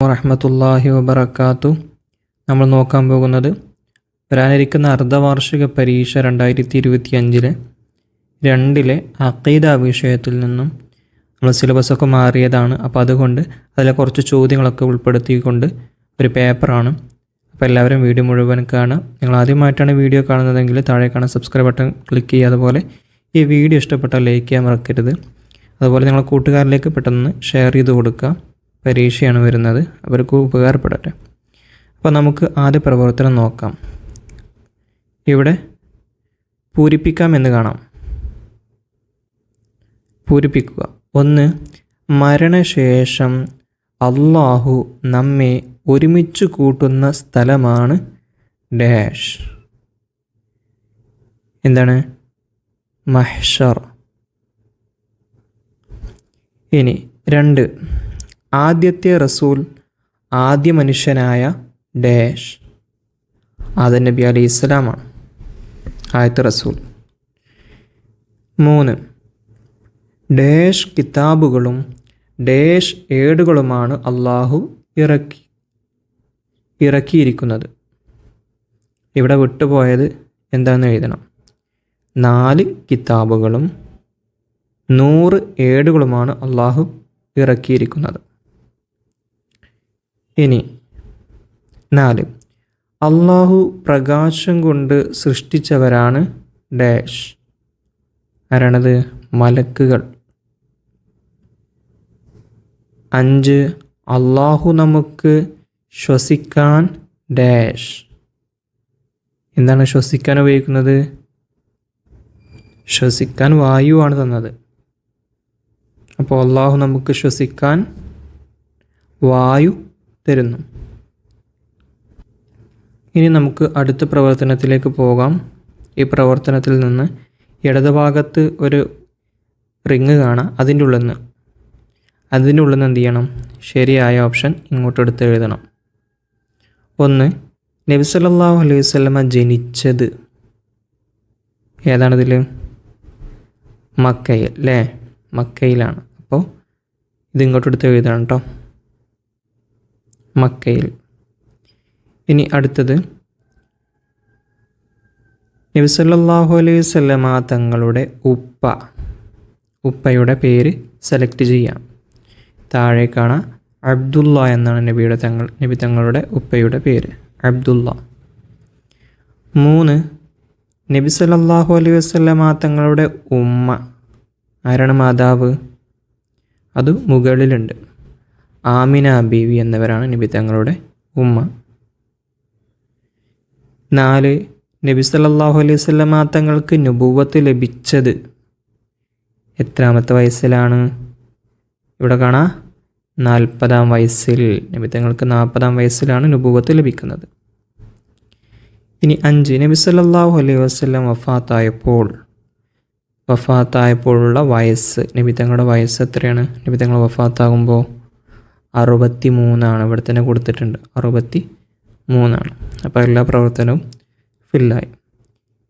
വറഹമത്തല്ലാഹി വബർക്കാത്തു നമ്മൾ നോക്കാൻ പോകുന്നത് വരാനിരിക്കുന്ന അർദ്ധവാർഷിക പരീക്ഷ രണ്ടായിരത്തി ഇരുപത്തി അഞ്ചിലെ രണ്ടിലെ അക്കീദ വിഷയത്തിൽ നിന്നും നമ്മൾ സിലബസൊക്കെ മാറിയതാണ്. അപ്പോൾ അതുകൊണ്ട് അതിലെ കുറച്ച് ചോദ്യങ്ങളൊക്കെ ഉൾപ്പെടുത്തിക്കൊണ്ട് ഒരു പേപ്പറാണ്. അപ്പോൾ എല്ലാവരും വീഡിയോ മുഴുവൻ കാണുക. നിങ്ങൾ ആദ്യമായിട്ടാണ് വീഡിയോ കാണുന്നതെങ്കിൽ താഴെ കാണാൻ സബ്സ്ക്രൈബ് ബട്ടൺ ക്ലിക്ക് ചെയ്യുക. അതുപോലെ ഈ വീഡിയോ ഇഷ്ടപ്പെട്ടാൽ ലൈക്ക് ചെയ്യാൻ മറക്കരുത്. അതുപോലെ നിങ്ങളെ കൂട്ടുകാരിലേക്ക് പെട്ടെന്ന് ഷെയർ ചെയ്ത് കൊടുക്കുക. പരീക്ഷയാണ് വരുന്നത്. അവർക്ക് ഉപകാരപ്പെടട്ടെ. അപ്പോൾ നമുക്ക് ആദ്യ പ്രവർത്തനം നോക്കാം. ഇവിടെ പൂരിപ്പിക്കാം എന്ന് കാണാം. പൂരിപ്പിക്കുക. ഒന്ന് മരണശേഷം അള്ളാഹു നമ്മെ ഒരുമിച്ച് കൂട്ടുന്ന സ്ഥലമാണ് ഡാഷ്. എന്താണ്? മഹ്ഷർ. ഇനി രണ്ട് ആദ്യത്തെ റസൂൽ ആദ്യ മനുഷ്യനായ ഡാഷ് ആദൻ നബി അലി ഇസ്ലാമാണ് ആദ്യത്തെ റസൂൽ. മൂന്ന്. ഡേഷ് കിതാബുകളും ഡേഷ് ഏടുകളുമാണ് അള്ളാഹു ഇറക്കി ഇറക്കിയിരിക്കുന്നത്. ഇവിടെ വിട്ടുപോയത് എന്താണെന്ന് എഴുതണം. നാല് കിതാബുകളും നൂറ് ഏടുകളുമാണ് അള്ളാഹു ഇറക്കിയിരിക്കുന്നത്. ഇനി നാല്. അള്ളാഹു പ്രകാശം കൊണ്ട് സൃഷ്ടിച്ചവരാണ് ഡാഷ്. ആരാണത്? മലക്കുകൾ. അഞ്ച്. അള്ളാഹു നമുക്ക് ശ്വസിക്കാൻ ഡാഷ്. എന്താണ് ശ്വസിക്കാൻ ഉപയോഗിക്കുന്നത്? ശ്വസിക്കാൻ വായുവാണ് തന്നത്. അപ്പോൾ അള്ളാഹു നമുക്ക് ശ്വസിക്കാൻ വായു തരുന്നു. ഇനി നമുക്ക് അടുത്ത പ്രവർത്തനത്തിലേക്ക് പോകാം. ഈ പ്രവർത്തനത്തിൽ നിന്ന് ഇടതുഭാഗത്ത് ഒരു റിങ് കാണാം. അതിന്റെ ഉള്ളിൽ നിന്ന്. അതിന്റെ ഉള്ളിൽ നിന്ന് എന്ത് ചെയ്യണം? ശരിയായ ഓപ്ഷൻ ഇങ്ങോട്ട് എടുത്ത് എഴുതണം. ഒന്ന് നബി സല്ലല്ലാഹു അലൈഹി വസല്ലമ ജനിച്ചത് ഏതാണിതിൽ മക്കയിൽ അല്ലേ? മക്കയിലാണ്. അപ്പോൾ ഇത് ഇങ്ങോട്ട് എടുത്ത് എഴുതണം കേട്ടോ. മക്കയിൽ. ഇനി അടുത്തത്. നബിസല്ലാഹു അലൈഹി വസല്ലമ തങ്ങളുടെ ഉപ്പ ഉപ്പയുടെ പേര് സെലക്ട് ചെയ്യാം. താഴെ കാണാം അബ്ദുള്ള എന്നാണ് നബിയുടെ തങ്ങൾ നബി തങ്ങളുടെ ഉപ്പയുടെ പേര്. അബ്ദുള്ള മൂന്ന് നബി സല്ലാഹു അലൈഹി വസല്ലമ തങ്ങളുടെ ഉമ്മ. ആരാണ് മാതാവ്? അത് മുകളിലുണ്ട്. ആമിന ബീവി എന്നിവരാണ് നബി തങ്ങളുടെ ഉമ്മ. നാല് നബി സല്ലാഹു അലൈഹി വസല്ലമ തങ്ങൾക്ക് നുപൂവത്ത് ലഭിച്ചത് എത്രാമത്തെ വയസ്സിലാണ്? ഇവിടെ കാണാം. നാൽപ്പതാം വയസ്സിൽ നബി തങ്ങൾക്ക് നാൽപ്പതാം വയസ്സിലാണ് നുപൂവത്ത് ലഭിക്കുന്നത്. ഇനി അഞ്ച് നബി സല്ലാഹു അലൈഹി വസ്ലം വഫാത്തായപ്പോൾ വഫാത്തായപ്പോഴുള്ള വയസ്സ് നബി തങ്ങളുടെ വയസ്സ് എത്രയാണ്? നബി തങ്ങൾ വഫാത്താകുമ്പോൾ അറുപത്തി മൂന്നാണ് ഇവിടെ തന്നെ കൊടുത്തിട്ടുണ്ട്. അറുപത്തി മൂന്നാണ് അപ്പോൾ എല്ലാ പ്രവർത്തനവും ഫില്ലായി.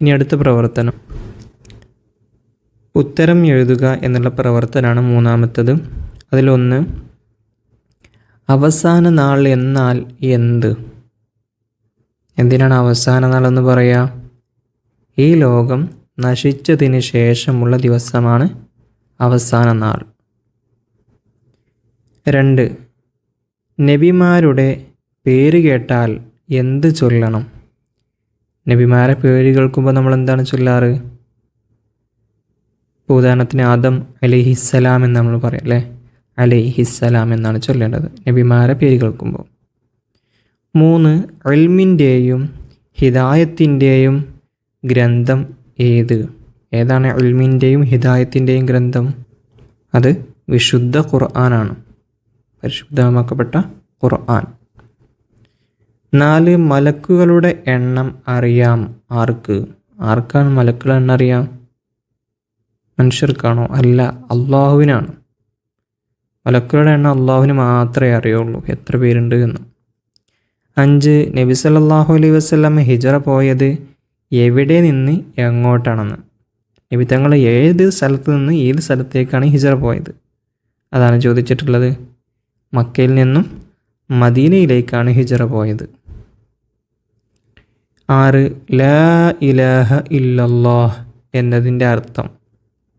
ഇനി അടുത്ത പ്രവർത്തനം. ഉത്തരം എഴുതുക എന്നുള്ള പ്രവർത്തനമാണ് മൂന്നാമത്തത്. അതിലൊന്ന് അവസാന നാൾ എന്നാൽ എന്ത്? എന്തിനാണ് അവസാന നാൾ എന്ന് പറയുക ഈ ലോകം നശിച്ചതിന് ശേഷമുള്ള ദിവസമാണ് അവസാന നാൾ. രണ്ട് നബിമാരുടെ പേര് കേട്ടാൽ എന്ത് ചൊല്ലണം? നബിമാരെ പേര് കേൾക്കുമ്പോൾ നമ്മൾ എന്താണ് ചൊല്ലാറ്? ഉദാഹരണത്തിന് ആദം അലിഹിസ്സലാം എന്ന് നമ്മൾ പറയും അല്ലേ? അലിഹിസ്സലാം എന്നാണ് ചൊല്ലേണ്ടത് നബിമാരെ പേര് കേൾക്കുമ്പോൾ. മൂന്ന് അൽമിന്റെയും ഹിദായത്തിന്റെയും ഗ്രന്ഥം ഏത്? ഏതാണ് അൽമിന്റെയും ഹിദായത്തിന്റെയും ഗ്രന്ഥം? അത് വിശുദ്ധ ഖുർആനാണ്. പരിശുദ്ധമാക്കപ്പെട്ട ഖുർആൻ. നാല് മലക്കുകളുടെ എണ്ണം അറിയാം. ആർക്ക്? ആർക്കാണ് മലക്കുകളുടെ എണ്ണം അറിയാം? മനുഷ്യർക്കാണോ? അല്ല അള്ളാഹുവിനാണ്. മലക്കുകളുടെ എണ്ണം അള്ളാഹുവിന് മാത്രമേ അറിയുള്ളൂ. എത്ര പേരുണ്ട് എന്ന്. അഞ്ച് നബി സല്ലല്ലാഹു അലൈഹി വസല്ലം ഹിജറ പോയത് എവിടെ നിന്ന് എങ്ങോട്ടാണെന്ന്. നബി തങ്ങൾ ഏത് സ്ഥലത്ത് നിന്ന് ഏത് സ്ഥലത്തേക്കാണ് ഹിജറ പോയത്? അതാണ് ചോദിച്ചിട്ടുള്ളത്. മക്കയിൽ നിന്നും മദീനയിലേക്കാണ് ഹിജറ പോയത്. ആറ് ലാ ഇലാഹ ഇല്ലല്ലാഹ് എന്നതിന്റെ അർത്ഥം.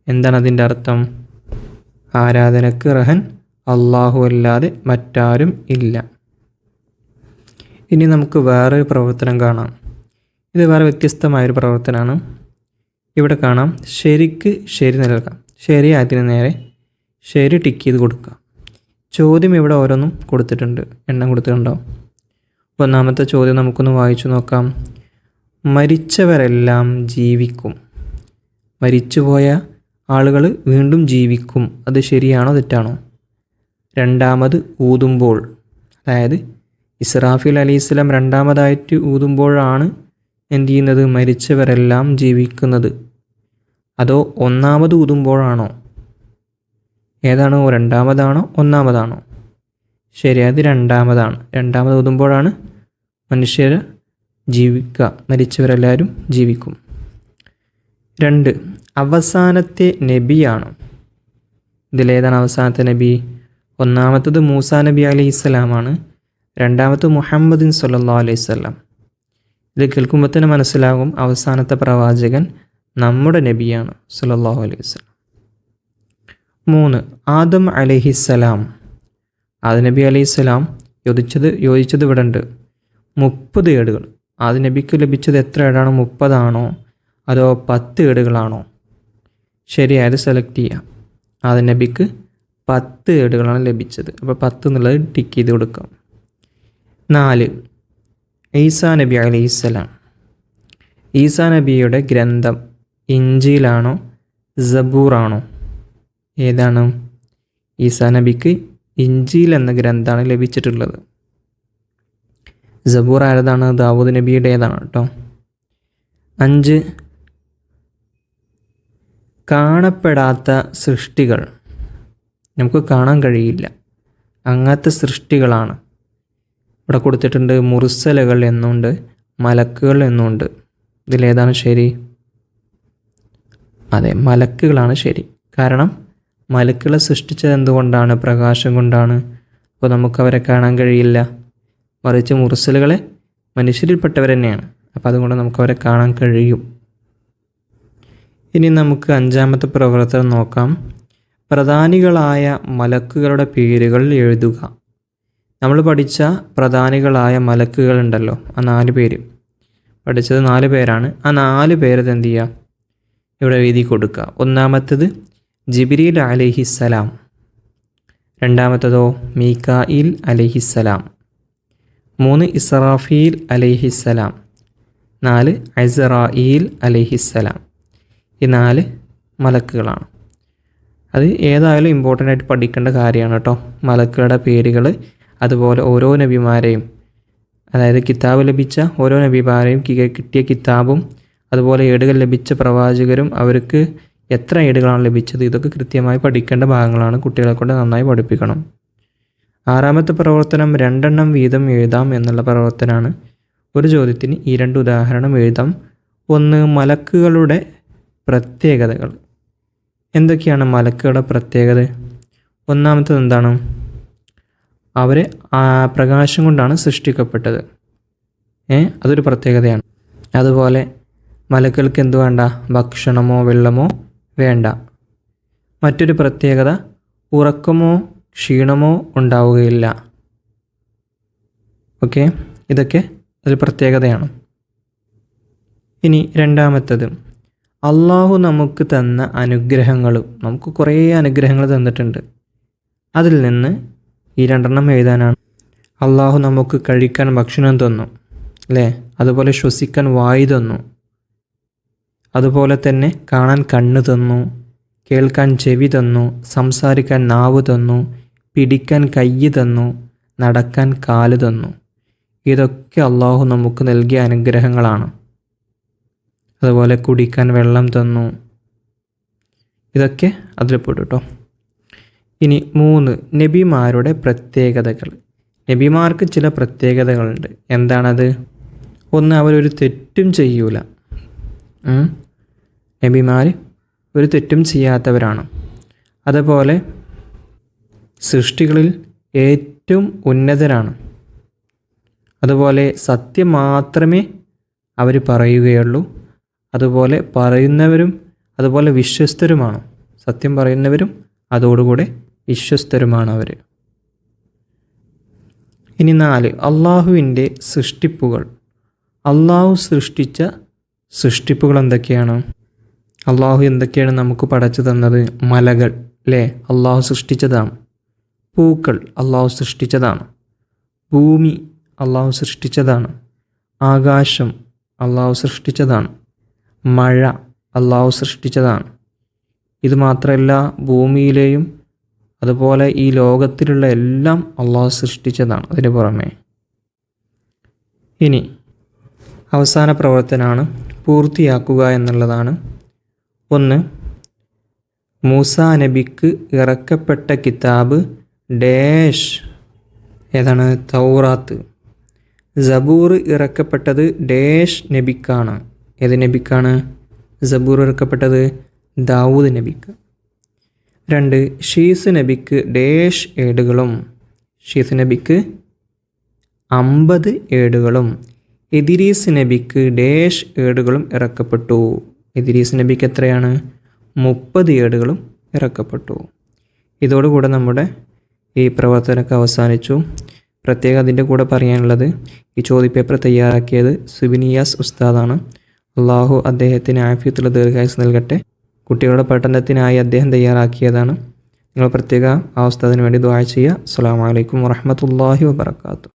എന്താണ് അതിന്റെ അർത്ഥം? ആരാധനക്ക് റഹൻ അള്ളാഹു അല്ലാതെ മറ്റാരും ഇല്ല. ഇനി നമുക്ക് വേറൊരു പ്രവർത്തനം കാണാം. ഇത് വേറെ വ്യത്യസ്തമായൊരു പ്രവർത്തനമാണ്. ഇവിടെ കാണാം. ശരിക്ക് ശരി നൽകാം. ശരി അതിന് നേരെ ശരി ടിക്ക് ചെയ്ത് കൊടുക്കുക ചോദ്യം ഇവിടെ ഓരോന്നും കൊടുത്തിട്ടുണ്ട്. എണ്ണം കൊടുത്തിട്ടുണ്ടോ? ഒന്നാമത്തെ ചോദ്യം നമുക്കൊന്ന് വായിച്ചു നോക്കാം. മരിച്ചവരെല്ലാം ജീവിക്കും. മരിച്ചുപോയ ആളുകൾ വീണ്ടും ജീവിക്കും. അത് ശരിയാണോ തെറ്റാണോ? രണ്ടാമത് ഊതുമ്പോൾ. അതായത് ഇസ്രാഫിൽ അലി ഇസ്ലാം രണ്ടാമതായിട്ട് ഊതുമ്പോഴാണ് എന്തു ചെയ്യുന്നത്? മരിച്ചവരെല്ലാം ജീവിക്കുന്നത്. അതോ ഒന്നാമത് ഊതുമ്പോഴാണോ? ഏതാണോ രണ്ടാമതാണോ ഒന്നാമതാണോ? ശരി അത് രണ്ടാമതാണ്. രണ്ടാമത് ഊതുമ്പോഴാണ് മനുഷ്യർ ജീവിക്കുക. മരിച്ചവരെല്ലാവരും ജീവിക്കും. രണ്ട് അവസാനത്തെ നബിയാണ്. ഇതിലേതാണ് അവസാനത്തെ നബി? ഒന്നാമത്തത് മൂസ നബി അലൈഹി ഇസ്ലാമാണ് രണ്ടാമത്തത് മുഹമ്മദിൻ സല്ലാ അലൈഹി സ്വല്ലാം ഇത് കേൾക്കുമ്പോൾ തന്നെ മനസ്സിലാകും അവസാനത്തെ പ്രവാചകൻ നമ്മുടെ നബിയാണ് സല്ലല്ലാഹു അലൈഹി വസല്ലം. മൂന്ന്. ആദം അലഹിസ്സലാം. ആദം നബി അലൈഹിസ്സലാം യോജിച്ചത് യോജിച്ചത് ഇവിടെ ഉണ്ട് മുപ്പത് ഏടുകൾ. ആദം നബിക്ക് ലഭിച്ചത് എത്ര ഏടാണ്? മുപ്പതാണോ? അതോ പത്ത് ഏടുകളാണോ? ശരിയായത് സെലക്ട് ചെയ്യാം. ആദം നബിക്ക് പത്ത് ഏടുകളാണ് ലഭിച്ചത്. അപ്പോൾ പത്ത് എന്നുള്ളത് ടിക്ക് ചെയ്ത് കൊടുക്കാം. നാല്. ഈസാ നബി അലൈഹിസ്സലാം. ഈസാ നബിയുടെ ഗ്രന്ഥം ഇഞ്ചിയിലാണോ? സബൂറാണോ? ഏതാണ്? ഈസാ നബിക്ക് ഇഞ്ചിയിൽ എന്ന ഗ്രന്ഥമാണ് ലഭിച്ചിട്ടുള്ളത്. സബൂർ ആരതാണ്? ദാവൂദ് നബിയുടേതാണ് കേട്ടോ അഞ്ച് കാണപ്പെടാത്ത സൃഷ്ടികൾ. നമുക്ക് കാണാൻ കഴിയില്ല. അങ്ങനത്തെ സൃഷ്ടികളാണ്. ഇവിടെ കൊടുത്തിട്ടുണ്ട് മുറിസലകൾ എന്നുണ്ട് മലക്കുകൾ എന്നുണ്ട്. ഇതിലേതാണ് ശരി? അതെ മലക്കുകളാണ് ശരി. കാരണം മലക്കുകളെ സൃഷ്ടിച്ചത് എന്തുകൊണ്ടാണ് പ്രകാശം കൊണ്ടാണ്. അപ്പോൾ നമുക്കവരെ കാണാൻ കഴിയില്ല. മറിച്ച് മുറിസലുകളെ മനുഷ്യരിൽപ്പെട്ടവർ തന്നെയാണ്. അപ്പോൾ അതുകൊണ്ട് നമുക്കവരെ കാണാൻ കഴിയും. ഇനി നമുക്ക് അഞ്ചാമത്തെ പ്രവർത്തനം നോക്കാം. പ്രധാനികളായ മലക്കുകളുടെ പേരുകൾ എഴുതുക. നമ്മൾ പഠിച്ച പ്രധാനികളായ മലക്കുകളുണ്ടല്ലോ ആ നാല് പേര്. പഠിച്ചത് നാല് പേരാണ്. ആ നാല് പേരത് എന്ത് ചെയ്യുക? ഇവിടെ എഴുതി കൊടുക്കുക. ഒന്നാമത്തത് ജിബിരിൽ അലഹിസ്സലാം. രണ്ടാമത്തതോ മീക്കായിൽ അലഹിസ്സലാം. മൂന്ന് ഇസ്രാഫീൽ അലഹിസ്സലാം. നാല് അസറായിൽ അലഹിസ്സലാം. ഈ നാല് മലക്കുകളാണ്. അത് ഏതായാലും ഇമ്പോർട്ടന്റ് ആയിട്ട് പഠിക്കേണ്ട കാര്യമാണ് കേട്ടോ. മലക്കുകളുടെ പേരുകൾ അതുപോലെ ഓരോ നബിമാരെയും അതായത് കിതാബ് ലഭിച്ച ഓരോ നബിമാരെയും കിട്ടിയ കിതാബും അതുപോലെ ഏടുകൾ ലഭിച്ച പ്രവാചകരും അവർക്ക് എത്ര ഏടുകളാണ് ലഭിച്ചത്? ഇതൊക്കെ കൃത്യമായി പഠിക്കേണ്ട ഭാഗങ്ങളാണ് കുട്ടികളെ കൊണ്ട് നന്നായി പഠിപ്പിക്കണം. ആറാമത്തെ പ്രവർത്തനം രണ്ടെണ്ണം വീതം എഴുതാം എന്നുള്ള പ്രവർത്തനമാണ് ഒരു ചോദ്യത്തിന് ഈ രണ്ട് ഉദാഹരണം എഴുതാം. ഒന്ന് മലക്കുകളുടെ പ്രത്യേകതകൾ. എന്തൊക്കെയാണ് മലക്കുകളുടെ പ്രത്യേകത? ഒന്നാമത്തത് എന്താണ്? അവരെ പ്രകാശം കൊണ്ടാണ് സൃഷ്ടിക്കപ്പെട്ടത്. ഏ അതൊരു പ്രത്യേകതയാണ്. അതുപോലെ മലക്കുകൾക്ക് എന്തു വേണ്ട? ഭക്ഷണമോ വെള്ളമോ വേണ്ട. മറ്റൊരു പ്രത്യേകത ഉറക്കമോ ക്ഷീണമോ ഉണ്ടാവുകയില്ല. ഓക്കെ? ഇതൊക്കെ അതിൽ പ്രത്യേകതയാണ്. ഇനി രണ്ടാമത്തത്. അള്ളാഹു നമുക്ക് തന്ന അനുഗ്രഹങ്ങൾ നമുക്ക് കുറേ അനുഗ്രഹങ്ങൾ തന്നിട്ടുണ്ട്. അതിൽ നിന്ന് ഈ രണ്ടെണ്ണം എഴുതാനാണ്. അള്ളാഹു നമുക്ക് കഴിക്കാൻ ഭക്ഷണം തന്നു അല്ലേ? അതുപോലെ ശ്വസിക്കാൻ വായു തന്നു അതുപോലെ തന്നെ കാണാൻ കണ്ണ് തന്നു കേൾക്കാൻ ചെവി തന്നു സംസാരിക്കാൻ നാവ് തന്നു പിടിക്കാൻ കൈ തന്നു നടക്കാൻ കാൽ തന്നു. ഇതൊക്കെ അള്ളാഹു നമുക്ക് നൽകിയ അനുഗ്രഹങ്ങളാണ്. അതുപോലെ കുടിക്കാൻ വെള്ളം തന്നു. ഇതൊക്കെ അതിൽ പെട്ടു കേട്ടോ ഇനി മൂന്ന് നബിമാരുടെ പ്രത്യേകതകൾ. നബിമാർക്ക് ചില പ്രത്യേകതകളുണ്ട്. എന്താണത്? ഒന്ന് അവരൊരു തെറ്റും ചെയ്യൂല. നബിമാർ ഒരു തെറ്റും ചെയ്യാത്തവരാണ്. അതുപോലെ സൃഷ്ടികളിൽ ഏറ്റവും ഉന്നതരാണ്. അതുപോലെ സത്യം മാത്രമേ അവർ പറയുകയുള്ളൂ. അതുപോലെ പറയുന്നവരും അതുപോലെ വിശ്വസ്തരുമാണ്. സത്യം പറയുന്നവരും അതോടുകൂടെ വിശ്വസ്തരുമാണ് അവർ ഇനി നാല് അള്ളാഹുവിന്റെ സൃഷ്ടിപ്പുകൾ. അള്ളാഹു സൃഷ്ടിച്ച സൃഷ്ടിപ്പുകൾ എന്തൊക്കെയാണ്? അള്ളാഹു എന്തൊക്കെയാണ് നമുക്ക് പടച്ചു തന്നത്? മലകൾ അല്ലേ അള്ളാഹു സൃഷ്ടിച്ചതാണ്. പൂക്കൾ അള്ളാഹു സൃഷ്ടിച്ചതാണ്. ഭൂമി അള്ളാഹു സൃഷ്ടിച്ചതാണ്. ആകാശം അള്ളാഹു സൃഷ്ടിച്ചതാണ്. മഴ അള്ളാഹു സൃഷ്ടിച്ചതാണ്. ഇത് മാത്രമല്ല ഭൂമിയിലെയും അതുപോലെ ഈ ലോകത്തിലുള്ള എല്ലാം അള്ളാഹു സൃഷ്ടിച്ചതാണ് അതിന് പുറമേ. ഇനി അവസാന പ്രവർത്തനമാണ് പൂർത്തിയാക്കുക എന്നുള്ളതാണ്. ഒന്ന് മൂസ നബിക്ക് ഇറക്കപ്പെട്ട കിതാബ് ഡേഷ് ഏതാണ് തൗറാത്ത്. സബൂർ ഇറക്കപ്പെട്ടത് ഡേഷ് നബിക്കാണ്. ഏത് നബിക്കാണ്? സബൂർ ഇറക്കപ്പെട്ടത് ദാവൂദ് നബിക്ക്. രണ്ട് ഷീസ് നബിക്ക് ഡേഷ് ഏടുകളും. ഷീസ് നബിക്ക് അമ്പത് ഏടുകളും. എതിരീസ് നബിക്ക് ഡേഷ് ഏടുകളും ഇറക്കപ്പെട്ടു. എതിരീസ് നബിക്ക് എത്രയാണ്? മുപ്പത് ഏടുകളും ഇറക്കപ്പെട്ടു. ഇതോടുകൂടെ നമ്മുടെ ഈ പ്രവർത്തനമൊക്കെ അവസാനിച്ചു. പ്രത്യേകം അതിന്റെ കൂടെ പറയാനുള്ളത് ഈ ചോദ്യപേപ്പർ തയ്യാറാക്കിയത് സുബിനിയാസ് ഉസ്താദാണ്. അള്ളാഹു അദ്ദേഹത്തിന് ആഫിയത്തുള്ള ദീർഘായുസ് നൽകട്ടെ. കുട്ടികളുടെ പഠനത്തിനായി അദ്ദേഹം തയ്യാറാക്കിയതാണ്. നിങ്ങൾ പ്രത്യേക ആ ഉസ്താദിന് വേണ്ടി ദ്വാഴ ചെയ്യുക. അസ്സാം വലൈക്കും വാഹമത്തല്ലാഹി വാബർക്കാത്തു